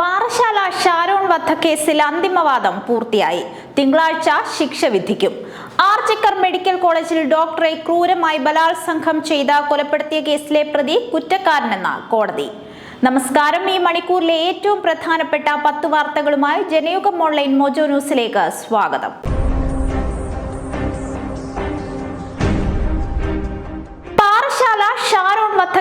പാറശാല ഷാരോൺ വധക്കേസിൽ അന്തിമവാദം പൂർത്തിയായി. തിങ്കളാഴ്ച ശിക്ഷ വിധിക്കും. ആർജിക്കർ മെഡിക്കൽ കോളേജിൽ ഡോക്ടറെ ക്രൂരമായി ബലാത്സംഗം ചെയ്ത കൊലപ്പെടുത്തിയ കേസിലെ പ്രതി കുറ്റക്കാരനെന്ന കോടതി. നമസ്കാരം. ഈ മണിക്കൂറിലെ ഏറ്റവും പ്രധാനപ്പെട്ട പത്ത് വാർത്തകളുമായി ജനയുഗം ഓൺലൈൻ മോജോ ന്യൂസിലേക്ക് സ്വാഗതം.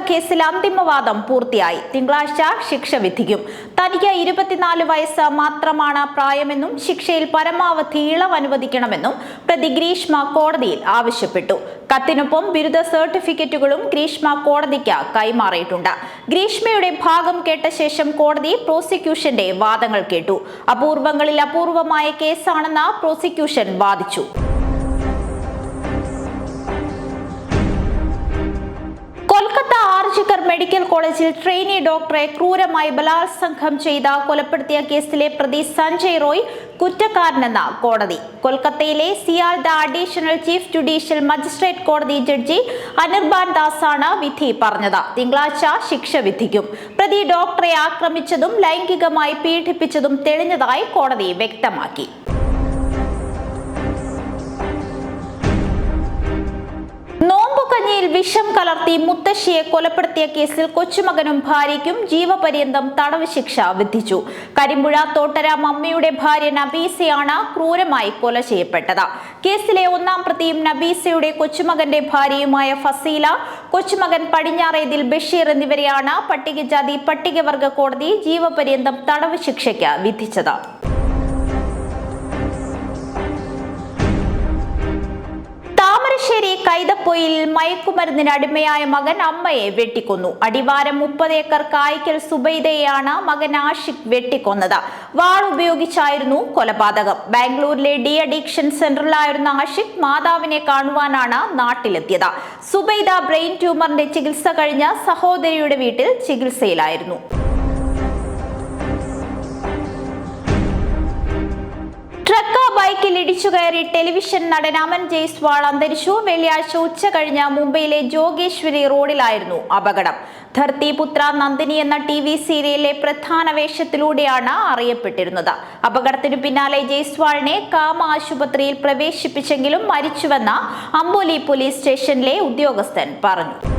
വധക്കേസിൽ അന്തിമവാദം പൂർത്തിയായി. തിങ്കളാഴ്ച ശിക്ഷ വിധിക്കും. തനിക്ക് ഇരുപത്തിനാല് വയസ്സ് മാത്രമാണ് പ്രായമെന്നും ശിക്ഷയിൽ പരമാവധി ഇളവ് അനുവദിക്കണമെന്നും പ്രതി ഗ്രീഷ്മ കോടതിയിൽ ആവശ്യപ്പെട്ടു. കത്തിനൊപ്പം ബിരുദ സർട്ടിഫിക്കറ്റുകളും ഗ്രീഷ്മ കോടതിക്ക് കൈമാറിയിട്ടുണ്ട്. ഗ്രീഷ്മയുടെ ഭാഗം കേട്ട ശേഷം കോടതി പ്രോസിക്യൂഷന്റെ വാദങ്ങൾ കേട്ടു. അപൂർവങ്ങളിൽ അപൂർവമായ കേസാണെന്ന് പ്രോസിക്യൂഷൻ വാദിച്ചു. മെഡിക്കൽ കോളേജിൽ ട്രെയിനി ഡോക്ടറെ ക്രൂരമായി ബലാത്സംഗം ചെയ്ത കൊലപ്പെടുത്തിയ കേസിലെ പ്രതി സഞ്ജയ് റോയ് കുറ്റക്കാരനെന്ന കോടതി. കൊൽക്കത്തയിലെ Sealdah additional chief judicial magistrate കോടതി ജഡ്ജി അനിർബാൻ ദാസാണ് വിധി പറഞ്ഞത്. തിങ്കളാഴ്ച ശിക്ഷ വിധിക്കും. പ്രതി ഡോക്ടറെ ആക്രമിച്ചതും ലൈംഗികമായി പീഡിപ്പിച്ചതും തെളിഞ്ഞതായി കോടതി വ്യക്തമാക്കി. നോമ്പുകഞ്ഞിയിൽ വിഷം കലർത്തി മുത്തശ്ശിയെ കൊലപ്പെടുത്തിയ കേസിൽ കൊച്ചുമകനും ഭാര്യയ്ക്കും ജീവപര്യന്തം തടവ് ശിക്ഷ വിധിച്ചു. കരിമ്പുഴ തോട്ടര മമ്മിയുടെ ഭാര്യ നബീസയാണ് ക്രൂരമായി കൊല ചെയ്യപ്പെട്ടത്. കേസിലെ ഒന്നാം പ്രതിയും നബീസയുടെ കൊച്ചുമകന്റെ ഭാര്യയുമായ ഫസീല കൊച്ചുമകൻ പടിഞ്ഞാറേതിൽ ബഷീർ എന്നിവരെയാണ് പട്ടികജാതി പട്ടികവർഗ കോടതി ജീവപര്യന്തം തടവ് ശിക്ഷയ്ക്ക് വിധിച്ചത്. കൈതപ്പൊയിൽ മയക്കുമരുന്നിന് അടിമയായ മകൻ അമ്മയെ വെട്ടിക്കൊന്നു. അടിവാരം മുപ്പത് ഏക്കർ കായ്ക്കൽ സുബൈദയെയാണ് മകൻ ആഷിഖ് വെട്ടിക്കൊന്നത്. വാൾ ഉപയോഗിച്ചായിരുന്നു കൊലപാതകം. ബാംഗ്ലൂരിലെ ഡി അഡിക്ഷൻ സെന്ററിലായിരുന്ന ആഷിഖ് മാതാവിനെ കാണുവാനാണ് നാട്ടിലെത്തിയത്. സുബൈദ ബ്രെയിൻ ട്യൂമറിന്റെ ചികിത്സ കഴിഞ്ഞ സഹോദരിയുടെ വീട്ടിൽ ചികിത്സയിലായിരുന്നു. ബൈക്കിൽ ഇടിച്ചു കയറി ടെലിവിഷൻ നടൻ അമൻ ജയ്സ്വാൾ അന്തരിച്ചു. വെള്ളിയാഴ്ച ഉച്ച കഴിഞ്ഞ് മുംബൈയിലെ ജോഗേശ്വരി റോഡിലായിരുന്നു അപകടം. ധർത്തി പുത്ര നന്ദിനി എന്ന ടി വി സീരിയലിലെ പ്രധാന വേഷത്തിലൂടെയാണ് അറിയപ്പെട്ടിരുന്നത്. അപകടത്തിനു പിന്നാലെ ജയ്സ്വാളിനെ കാമ ആശുപത്രിയിൽ പ്രവേശിപ്പിച്ചെങ്കിലും മരിച്ചുവെന്ന് അമ്പോലി പോലീസ് സ്റ്റേഷനിലെ ഉദ്യോഗസ്ഥൻ പറഞ്ഞു.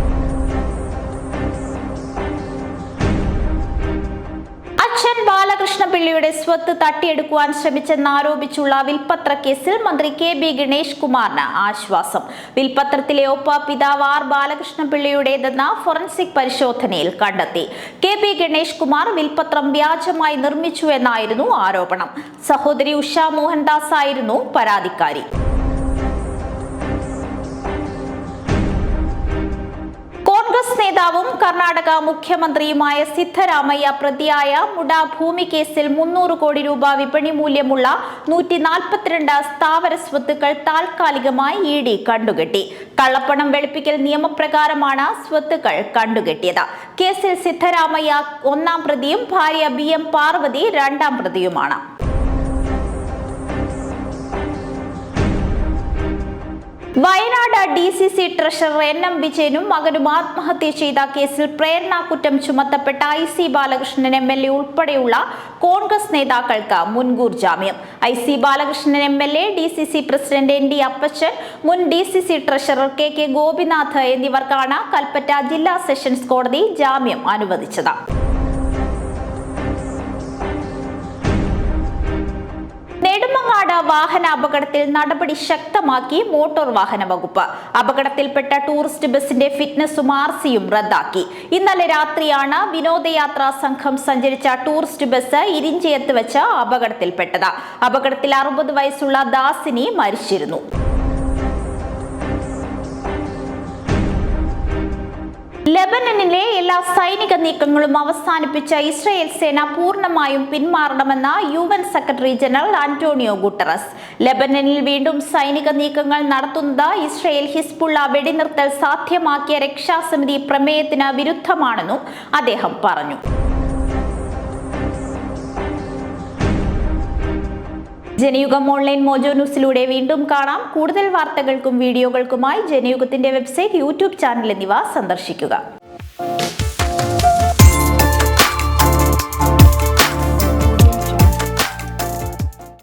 പിള്ളയുടെ സ്വത്ത് തട്ടിയെടുക്കുവാൻ ശ്രമിച്ചെന്നാരോപിച്ചുള്ള വിൽപ്പത്ര കേസിൽ മന്ത്രി കെ ബി ഗണേഷ് കുമാറിന് ആശ്വാസം. വിൽപ്പത്രത്തിലെ ഒപ്പ പിതാവ് ആർ ബാലകൃഷ്ണ പിള്ളിയുടേതെന്ന് ഫോറൻസിക് പരിശോധനയിൽ കണ്ടെത്തി. കെ ബി ഗണേഷ് കുമാർ വിൽപ്പത്രം വ്യാജമായി നിർമ്മിച്ചു എന്നായിരുന്നു ആരോപണം. സഹോദരി ഉഷ മോഹൻദാസ് ആയിരുന്നു പരാതിക്കാരി. നേതാവും കർണാടക മുഖ്യമന്ത്രിയുമായ സിദ്ധരാമയ്യ പ്രതിയായ മുഡ ഭൂമി കേസിൽ മുന്നൂറ് കോടി രൂപ വിപണി മൂല്യമുള്ള നൂറ്റി നാൽപ്പത്തിരണ്ട് സ്ഥാവര സ്വത്തുക്കൾ താൽക്കാലികമായി ഇ ഡി കണ്ടുകെട്ടി. കള്ളപ്പണം വെളുപ്പിക്കൽ നിയമപ്രകാരമാണ് സ്വത്തുക്കൾ കണ്ടുകെട്ടിയത്. കേസിൽ സിദ്ധരാമയ്യ ഒന്നാം പ്രതിയും ഭാര്യ ബി എം പാർവതി രണ്ടാം പ്രതിയുമാണ്. Wayanad D C C treasurer N M വിജയനും മകനും ആത്മഹത്യ ചെയ്ത കേസിൽ പ്രേരണാകുറ്റം ചുമത്തപ്പെട്ട I C Balakrishnan M L A ഉൾപ്പെടെയുള്ള കോൺഗ്രസ് നേതാക്കൾക്ക് മുൻകൂർ ജാമ്യം. I C Balakrishnan M L A D C C president N D Appachan മുൻ D C C treasurer K K Gopinath എന്നിവർക്കാണ് കൽപ്പറ്റ ജില്ലാ സെഷൻസ് കോടതി ജാമ്യം അനുവദിച്ചത്. നെടുമങ്ങാട് വാഹനാപകടത്തിൽ നടപടി ശക്തമാക്കി മോട്ടോർ വാഹന വകുപ്പ്. അപകടത്തിൽപ്പെട്ട ടൂറിസ്റ്റ് ബസിന്റെ ഫിറ്റ്നസും ആർ സിയും റദ്ദാക്കി. ഇന്നലെ രാത്രിയാണ് വിനോദയാത്രാ സംഘം സഞ്ചരിച്ച ടൂറിസ്റ്റ് ബസ് ഇരിഞ്ചയത്ത് വെച്ച് അപകടത്തിൽപ്പെട്ടത്. അപകടത്തിൽ അറുപത് വയസ്സുള്ള ദാസിനി മരിച്ചിരുന്നു. ലെബനനിലെ എല്ലാ സൈനിക നീക്കങ്ങളും അവസാനിപ്പിച്ച ഇസ്രയേൽ സേന പൂർണമായും പിന്മാറണമെന്ന U N secretary general Antonio Guterres. ലെബനനിൽ വീണ്ടും സൈനിക നീക്കങ്ങൾ നടത്തുന്നത് ഇസ്രയേൽ ഹിസ്ബുള്ള വെടിനിർത്തൽ സാധ്യമാക്കിയ രക്ഷാസമിതി പ്രമേയത്തിന് വിരുദ്ധമാണെന്നും അദ്ദേഹം പറഞ്ഞു. ജനയുഗം ഓൺലൈൻ മോജോ ന്യൂസിലൂടെ വീണ്ടും കാണാം. കൂടുതൽ വാർത്തകൾക്കും വീഡിയോകൾക്കുമായി ജനയുഗത്തിന്റെ വെബ്സൈറ്റ് യൂട്യൂബ് ചാനൽ എന്നിവ സന്ദർശിക്കുക.